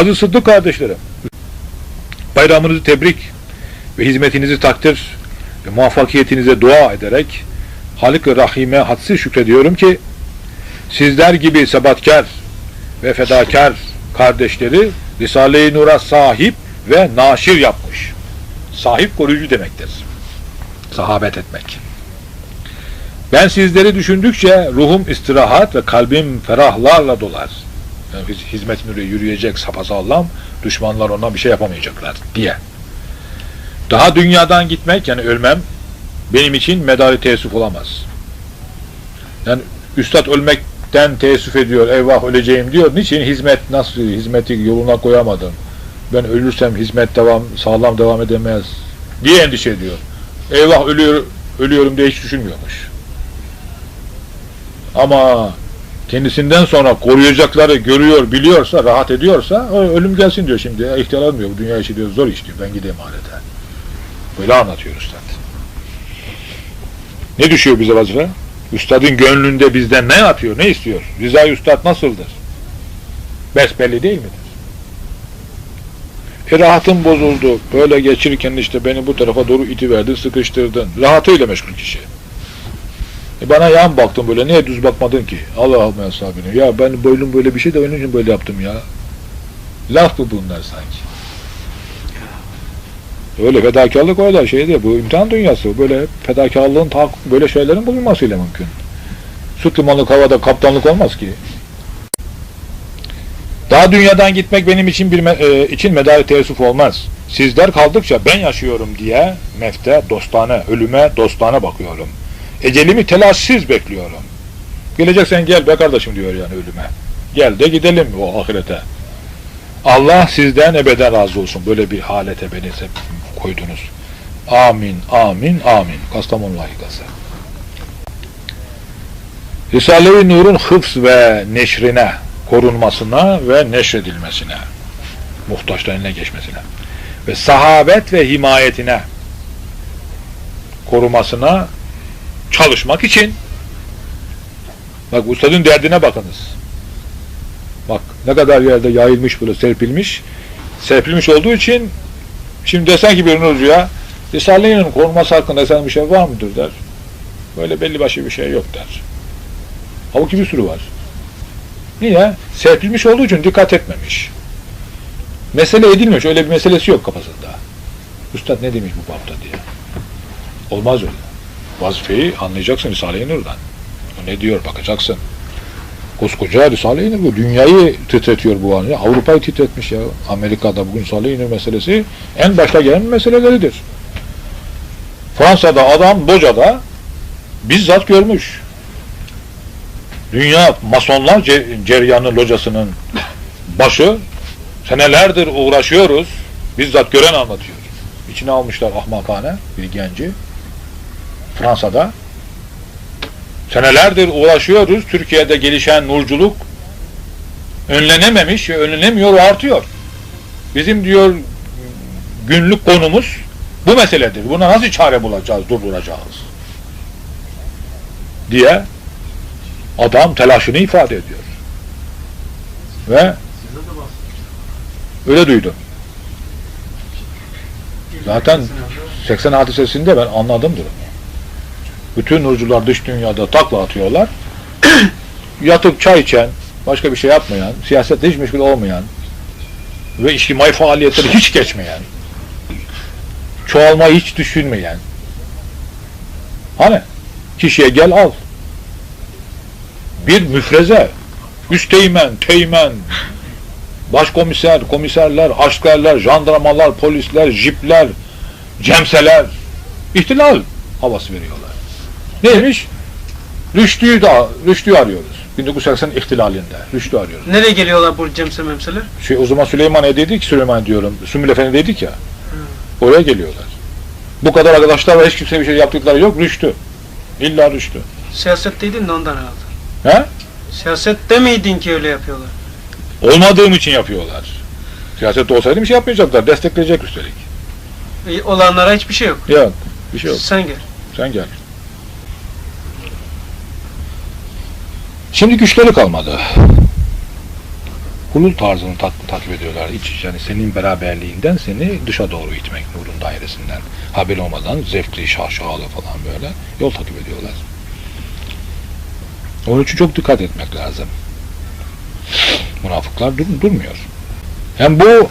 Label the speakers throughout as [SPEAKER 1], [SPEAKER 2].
[SPEAKER 1] Aziz Sıddık kardeşlerim, bayramınızı tebrik ve hizmetinizi takdir ve muvaffakiyetinize dua ederek Halik-ı Rahim'e hadsiz şükrediyorum ki sizler gibi sebatkar ve fedakar kardeşleri Risale-i Nur'a sahip ve naşir yapmış. Sahip koruyucu demektir. Sahabet etmek. Ben sizleri düşündükçe ruhum istirahat ve kalbim ferahlarla dolar. Hiz- hizmet nuru yürüyecek sapasağlam, düşmanlar ona bir şey yapamayacaklar diye. Daha dünyadan gitmek yani ölmem benim için medari teessüf olamaz. Yani üstad ölmekten teessüf ediyor, eyvah öleceğim diyor. Niçin? Hizmet nasıl, hizmeti yoluna koyamadım. Ben ölürsem hizmet devam, sağlam devam edemez diye endişe ediyor. Eyvah ölüyor, ölüyorum diye hiç düşünmüyormuş. Ama kendisinden sonra koruyacakları görüyor, biliyorsa, rahat ediyorsa "O ölüm gelsin diyor şimdi. Ya, almıyor. Bu dünya işi diyor, zor iş diyor. Ben gideyim ahirete. Böyle anlatıyor üstad. Ne düşüyor bize vazife? Üstadın gönlünde bizden ne atıyor, ne istiyor? Rıza'yı üstad nasıldır? Besbelli değil midir? E rahatım bozuldu. Böyle geçirirken işte beni bu tarafa doğru itiverdi, sıkıştırdın. Rahatıyla meşgul kişi. E bana yan baktın böyle. Niye düz bakmadın ki? Allah Allah hesabını. Ya ben boynum böyle bir şey de onun için böyle yaptım ya. Laf mı bunlar sanki? Öyle fedakarlık öyle şey değil. Bu imtihan dünyası. Böyle fedakarlığın böyle şeylerin bulunmasıyla mümkün. Süt limanlık havada kaptanlık olmaz ki. Daha dünyadan gitmek benim için bir me- e, için medar teessüf olmaz. Sizler kaldıkça ben yaşıyorum diye mefte, dostane, ölüme dostane bakıyorum. Ecelimi telaşsız bekliyorum. Geleceksen gel be kardeşim diyor yani ölüme. Gel de gidelim o ahirete. Allah sizden ebeden razı olsun. Böyle bir halete beni koydunuz. Amin, amin, amin. Kastamonu layıkası. Risale-i Nur'un hıfz ve neşrine, korunmasına ve neşredilmesine, muhtaçların geçmesine ve sahabet ve himayetine korumasına çalışmak için bak ustadın derdine bakınız. Bak ne kadar yerde yayılmış böyle serpilmiş. Serpilmiş olduğu için şimdi desen ki bir nurcuya Risale-i korunması hakkında sen bir şey var mıdır der. Böyle belli başlı bir şey yok der. Halbuki bir sürü var. Niye? Serpilmiş olduğu için dikkat etmemiş. Mesele edilmiyor. Öyle bir meselesi yok kafasında. Üstad ne demiş bu babda diye. Olmaz öyle. Vazifeyi anlayacaksın Risale-i Nur'dan. Ne diyor bakacaksın. Koskoca Risale-i Nur bu. Dünyayı titretiyor bu an. Ya. Avrupa'yı titretmiş ya. Amerika'da bugün Risale-i Nur meselesi en başta gelen meseleleridir. Fransa'da adam Loca'da bizzat görmüş. Dünya Masonlar Ce- Ceryanı Locası'nın başı senelerdir uğraşıyoruz. Bizzat gören anlatıyor. İçine almışlar ahmakane bir genci. Fransa'da. Senelerdir uğraşıyoruz. Türkiye'de gelişen nurculuk önlenememiş önlenemiyor artıyor. Bizim diyor günlük konumuz bu meseledir. Buna nasıl çare bulacağız, durduracağız? Diye adam telaşını ifade ediyor. Ve öyle duydum. Zaten 80 hadisesinde ben anladım durumu. Bütün nurcular dış dünyada takla atıyorlar. Yatıp çay içen, başka bir şey yapmayan, siyasetle hiç meşgul olmayan ve içtimai faaliyetleri hiç geçmeyen, çoğalmayı hiç düşünmeyen, hani kişiye gel al, bir müfreze, üsteğmen, teğmen, başkomiser, komiserler, askerler, jandarmalar, polisler, jipler, cemseler, ihtilal havası veriyorlar. Neymiş? Rüştü'yü da, Rüştü'yü arıyoruz. 1980 ihtilalinde. Rüştü arıyoruz.
[SPEAKER 2] Nereye geliyorlar bu cemse memseler?
[SPEAKER 1] Şey, o zaman Süleyman'a dedik, Süleyman diyorum, Sümül Efendi dedik ya, oraya geliyorlar. Bu kadar arkadaşlar ve hiç kimse bir şey yaptıkları yok, Rüştü. İlla Rüştü.
[SPEAKER 2] Siyasetteydin de ondan herhalde.
[SPEAKER 1] He?
[SPEAKER 2] Siyasette miydin ki öyle yapıyorlar?
[SPEAKER 1] Olmadığım için yapıyorlar. Siyasette olsaydı bir şey yapmayacaklar, destekleyecek üstelik.
[SPEAKER 2] E, olanlara hiçbir şey yok.
[SPEAKER 1] Yok, bir şey yok.
[SPEAKER 2] Sen gel.
[SPEAKER 1] Sen gel. Şimdi güçleri kalmadı. hulul tarzını tak- takip ediyorlar. İç, yani senin beraberliğinden seni dışa doğru itmek nurun dairesinden. Haber olmadan zevkli, şaşalı falan böyle yol takip ediyorlar. Onun için çok dikkat etmek lazım. Münafıklar dur- durmuyor. Hem bu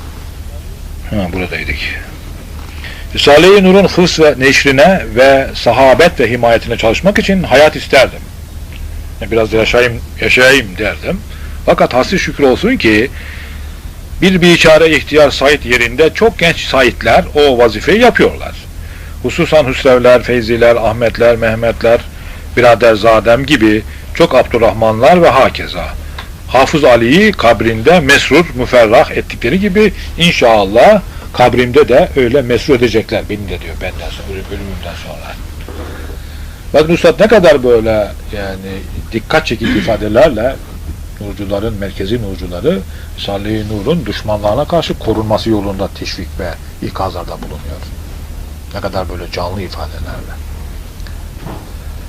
[SPEAKER 1] ha, buradaydık. Risale-i Nur'un hırs ve neşrine ve sahabet ve himayetine çalışmak için hayat isterdim. Biraz yaşayayım, yaşayayım derdim. Fakat hasri şükür olsun ki bir biçare ihtiyar Said yerinde çok genç Saidler o vazifeyi yapıyorlar. Hususan Hüsrevler, Feyziler, Ahmetler, Mehmetler, Biraderzadem gibi çok Abdurrahmanlar ve hakeza. Hafız Ali'yi kabrinde mesrur, müferrah ettikleri gibi inşallah kabrimde de öyle mesrur edecekler. Beni de diyor benden sonra, ölüm- ölümümden sonra. Bakın Üstad ne kadar böyle yani dikkat çekici ifadelerle nurcuların, merkezi nurcuları Risale-i Nur'un düşmanlarına karşı korunması yolunda teşvik ve ikazlarda bulunuyor. Ne kadar böyle canlı ifadelerle.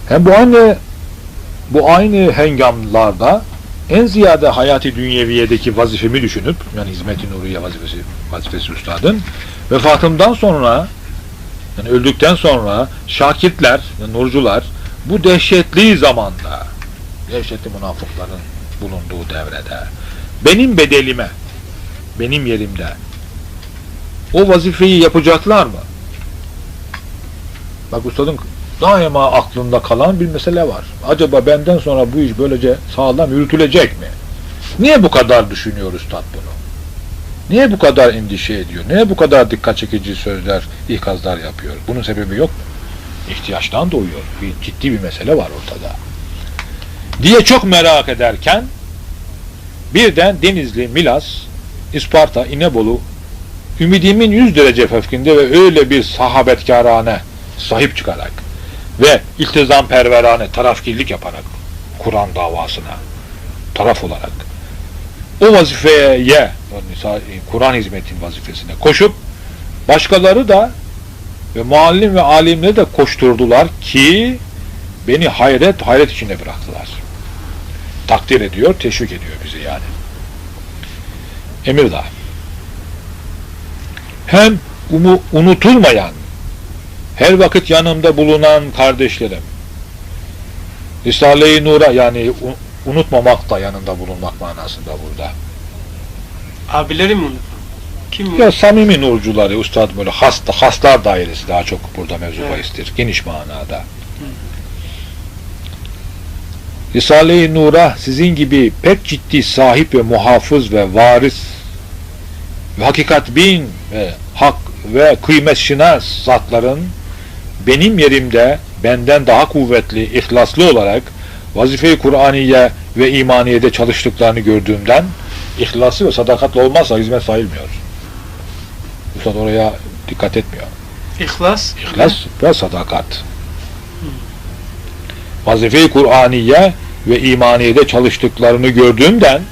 [SPEAKER 1] Hem bu aynı bu aynı hengamlarda en ziyade hayati dünyeviyedeki vazifemi düşünüp yani hizmet-i nuriye vazifesi, vazifesi üstadın vefatımdan sonra yani öldükten sonra şakirtler, yani nurcular bu dehşetli zamanda dehşetli münafıkların bulunduğu devrede benim bedelime benim yerimde o vazifeyi yapacaklar mı? Bak ustadın daima aklında kalan bir mesele var. Acaba benden sonra bu iş böylece sağlam yürütülecek mi? Niye bu kadar düşünüyor üstad bunu? Niye bu kadar endişe ediyor? Niye bu kadar dikkat çekici sözler, ikazlar yapıyor? Bunun sebebi yok mu? İhtiyaçtan doğuyor. Bir ciddi bir mesele var ortada. Diye çok merak ederken birden Denizli, Milas, İsparta, İnebolu ümidimin yüz derece fevkinde ve öyle bir sahabetkarane sahip çıkarak ve iltizam perverane tarafkirlik yaparak Kur'an davasına taraf olarak o vazifeye yani Kur'an hizmetin vazifesine koşup başkaları da ve muallim ve alimleri de koşturdular ki beni hayret hayret içinde bıraktılar. Takdir ediyor, teşvik ediyor bizi yani. Emirdağ. Hem umu, unutulmayan, her vakit yanımda bulunan kardeşlerim, Risale-i Nur'a yani unutmamak da yanında bulunmak manasında burada.
[SPEAKER 2] Abileri mi? Kim
[SPEAKER 1] Ya samimi nurcuları, ustad böyle hasta, haslar dairesi daha çok burada mevzu
[SPEAKER 2] Evet.
[SPEAKER 1] bahistir. Geniş manada. Risale-i Nur'a sizin gibi pek ciddi sahip ve muhafız ve varis ve hakikat bin ve hak ve kıymet şinas zatların benim yerimde benden daha kuvvetli, ihlaslı olarak vazife-i Kur'aniye ve imaniyede çalıştıklarını gördüğümden ihlaslı ve sadakatli olmazsa hizmet sayılmıyor. Üstad oraya dikkat etmiyor.
[SPEAKER 2] İhlas.
[SPEAKER 1] İhlas ve sadakat. Vazife-i Kur'aniye ve imaniyede çalıştıklarını gördüğümden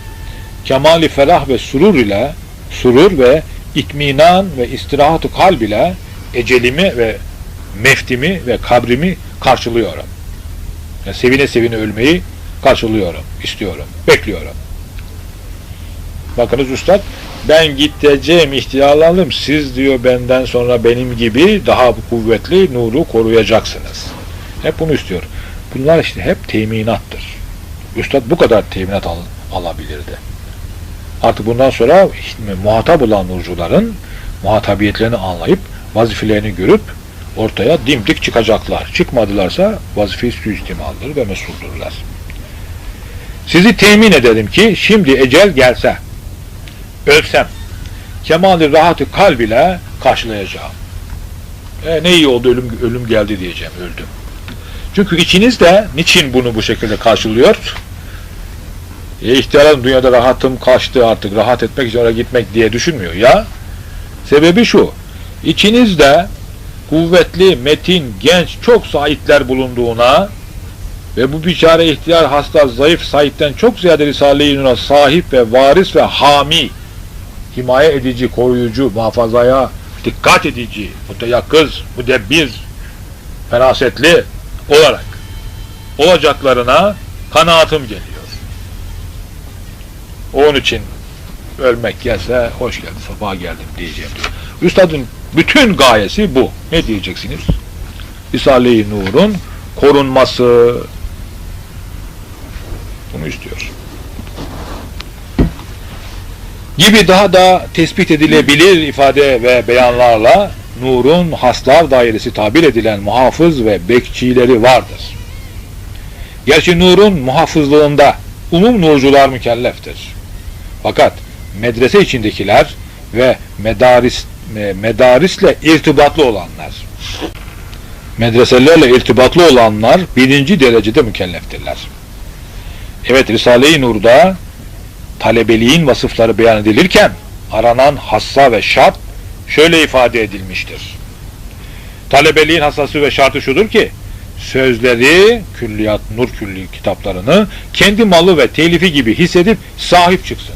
[SPEAKER 1] kemali felah ve surur ile surur ve itminan ve istirahat-ı kalb ile ecelimi ve meftimi ve kabrimi karşılıyorum. Yani sevine sevine ölmeyi karşılıyorum, istiyorum, bekliyorum. Bakınız üstad, ben gideceğim, ihtiyarlandım, siz diyor benden sonra benim gibi daha kuvvetli nuru koruyacaksınız. Hep bunu istiyor. Bunlar işte hep teminattır. Üstad bu kadar teminat al, alabilirdi. Artık bundan sonra işte muhatap olan nurcuların muhatabiyetlerini anlayıp vazifelerini görüp ortaya dimdik çıkacaklar. Çıkmadılarsa vazife suistimaldır ve mesuldurlar. Sizi temin ederim ki şimdi ecel gelse ölsem kemali rahatı kalb ile karşılayacağım. E, ne iyi oldu ölüm, ölüm geldi diyeceğim öldüm. Çünkü içiniz de niçin bunu bu şekilde karşılıyor? E, ihtiyarın dünyada rahatım kaçtı artık rahat etmek için oraya gitmek diye düşünmüyor ya. Sebebi şu. İçinizde kuvvetli, metin, genç çok sahipler bulunduğuna ve bu biçare ihtiyar, hasta, zayıf sahipten çok ziyade Risale-i Nur'a sahip ve varis ve hami, himaye edici, koruyucu, muhafazaya dikkat edici, müteyakkız, müdebbir, ferasetli olarak olacaklarına kanaatim geliyor. Onun için ölmek gelse hoş geldin, safa geldim diyeceğim diyor. Üstadın bütün gayesi bu. Ne diyeceksiniz? Risale-i Nur'un korunması bunu istiyor. Gibi daha da tespit edilebilir ifade ve beyanlarla nurun haslar dairesi tabir edilen muhafız ve bekçileri vardır. Gerçi nurun muhafızlığında umum nurcular mükelleftir. Fakat medrese içindekiler ve medaris me- medarisle irtibatlı olanlar medreselerle irtibatlı olanlar birinci derecede mükelleftirler. Evet Risale-i Nur'da talebeliğin vasıfları beyan edilirken aranan hassa ve şart şöyle ifade edilmiştir. Talebeliğin hassası ve şartı şudur ki sözleri, külliyat, nur külli kitaplarını kendi malı ve telifi gibi hissedip sahip çıksın.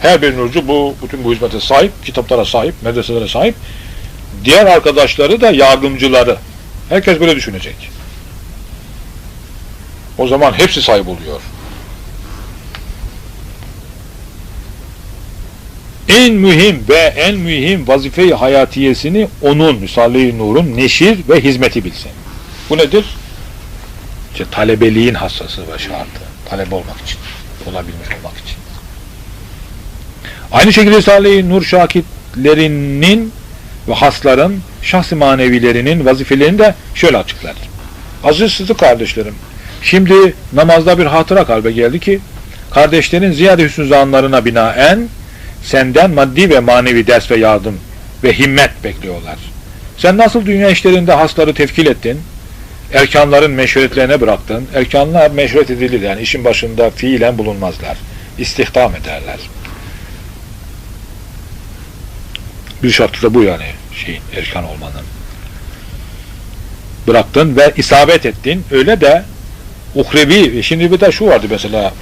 [SPEAKER 1] Her bir nurcu bu bütün bu hizmete sahip, kitaplara sahip, medreselere sahip. Diğer arkadaşları da yardımcıları. Herkes böyle düşünecek. O zaman hepsi sahip oluyor. En mühim ve en mühim vazife-i hayatiyesini onun, Risale-i Nur'un neşir ve hizmeti bilsin. Bu nedir? İşte talebeliğin hassası ve şartı. Talebe olmak için, olabilmiş olmak için. Aynı şekilde Risale-i Nur şakitlerinin ve hasların, şahsi manevilerinin vazifelerini de şöyle açıklar. Aziz Sıdık kardeşlerim, şimdi namazda bir hatıra kalbe geldi ki, kardeşlerin ziyade hüsnü zanlarına binaen, senden maddi ve manevi ders ve yardım ve himmet bekliyorlar. Sen nasıl dünya işlerinde hasları tefkil ettin, erkanların meşruiyetlerine bıraktın, erkanlar meşruiyet edilir yani işin başında fiilen bulunmazlar, istihdam ederler. Bir şartı da bu yani şeyin erkan olmanın. Bıraktın ve isabet ettin. Öyle de uhrevi, şimdi bir de şu vardı mesela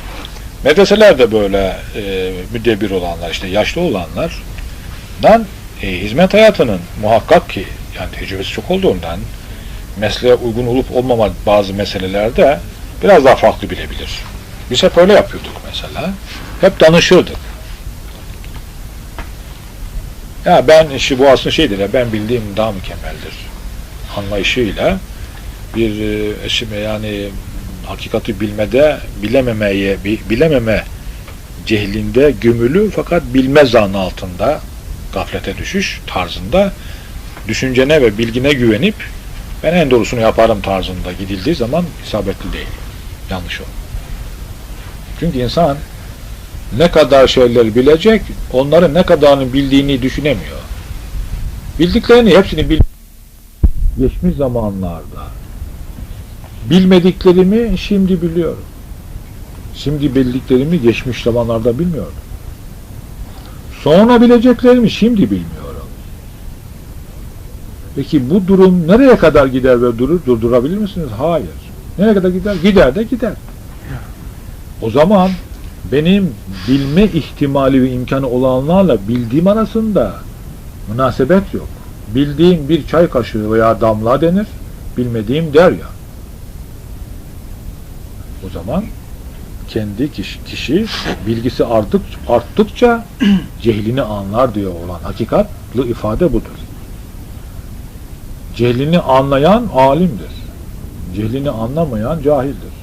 [SPEAKER 1] medreselerde böyle e, müddebir olanlar işte yaşlı olanlardan e, hizmet hayatının muhakkak ki yani tecrübesi çok olduğundan mesleğe uygun olup olmama bazı meselelerde biraz daha farklı bilebilir. Biz hep öyle yapıyorduk mesela. Hep danışırdık. Ya ben işi bu aslında şeydir ya ben bildiğim daha mükemmeldir anlayışıyla bir eşime yani hakikati bilmede bilememeye bi- bilememe cehlinde gömülü fakat bilme zanı altında gaflete düşüş tarzında düşüncene ve bilgine güvenip ben en doğrusunu yaparım tarzında gidildiği zaman isabetli değil. Yanlış o. Çünkü insan ne kadar şeyler bilecek, onların ne kadarını bildiğini düşünemiyor. Bildiklerini hepsini bil geçmiş zamanlarda bilmediklerimi şimdi biliyorum. Şimdi bildiklerimi geçmiş zamanlarda bilmiyordum. Sonra bileceklerimi şimdi bilmiyorum. Peki bu durum nereye kadar gider ve durur? Durdurabilir misiniz? Hayır. Nereye kadar gider? Gider de gider. O zaman benim bilme ihtimali ve imkanı olanlarla bildiğim arasında münasebet yok. Bildiğim bir çay kaşığı veya damla denir, bilmediğim derya. O zaman kendi kişi, kişi bilgisi arttık, arttıkça cehlini anlar diyor olan hakikatlı ifade budur. Cehlini anlayan alimdir. Cehlini anlamayan cahildir.